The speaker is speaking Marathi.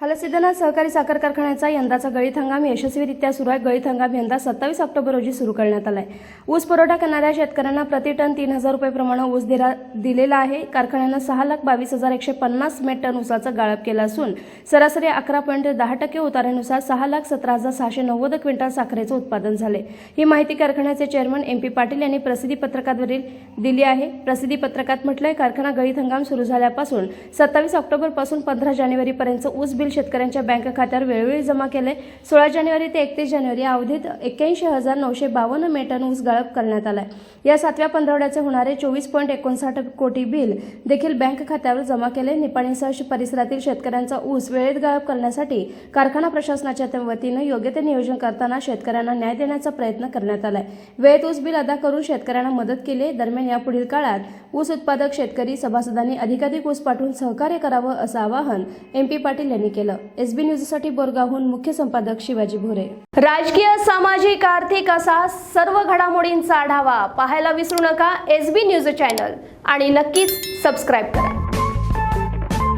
हलसिद्धनाथ सहकारी साखर कारखान्याचा यंदाचा गळीत हंगाम यशस्वीरित्या सुरू आहे. गळीत हंगाम यंदा सत्तावीस ऑक्टोबर रोजी सुरू करण्यात आला आहे ऊस पुरवठा करणाऱ्या शेतकऱ्यांना प्रति टन तीन हजार रुपये प्रमाणे ऊस दिला दिलेला आहे. कारखान्यानं सहा लाख बावीस हजार एकशे पन्नास मेट टन ऊसाचं गाळप केलं असून सरासरी अकरा पॉईंट दहा टक्के उतारानुसार सहा लाख सतरा हजार सहाशे नव्वद क्विंटल साखरेचं उत्पादन झाले ही माहिती कारखान्याचे चेअरमन एम पी पाटील यांनी प्रसिद्धी पत्रकाद्वारे दिली आहे. प्रसिद्धी पत्रकात म्हटलंय कारखाना गळीत हंगाम सुरू झाल्यापासून सत्तावीस ऑक्टोबरपासून पंधरा जानेवारीपर्यंत ऊस बिल शेतकऱ्यांच्या बँक खात्यावर वेळोवेळी जमा केले. सोळा जानेवारी ते एकतीस जानेवारी या अवधीत एक्क्याऐंशी हजार नऊशे बावन्न मेटन ऊस गाळप करण्यात आलाय. या सातव्या पंधरवड्याचे होणारे चोवीस पॉईंट एकोणसाठ कोटी बिल देखील बँक खात्यावर जमा केले. निपाणीसह परिसरातील शेतकऱ्यांचा ऊस वेळेत गाळप करण्यासाठी कारखाना प्रशासनाच्या वतीनं योग्य ते नियोजन करताना शेतकऱ्यांना न्याय देण्याचा प्रयत्न करण्यात आलाय. वेळेत ऊस बिल अदा करून शेतकऱ्यांना मदत केली. दरम्यान यापुढील काळात ऊस उत्पादक शेतकरी सभासदांनी अधिकाधिक ऊस पाठवून सहकार्य करावं असं आवाहन एम पी पाटील यांनी केलं. एसबी न्यूजसाठी बोरगावहून मुख्य संपादक शिवाजी भोरे. राजकीय सामाजिक आर्थिक असा सर्व घडामोडींचा आढावा पाहायला विसरू नका एस बी न्यूज चॅनल आणि नक्कीच सबस्क्राईब करा.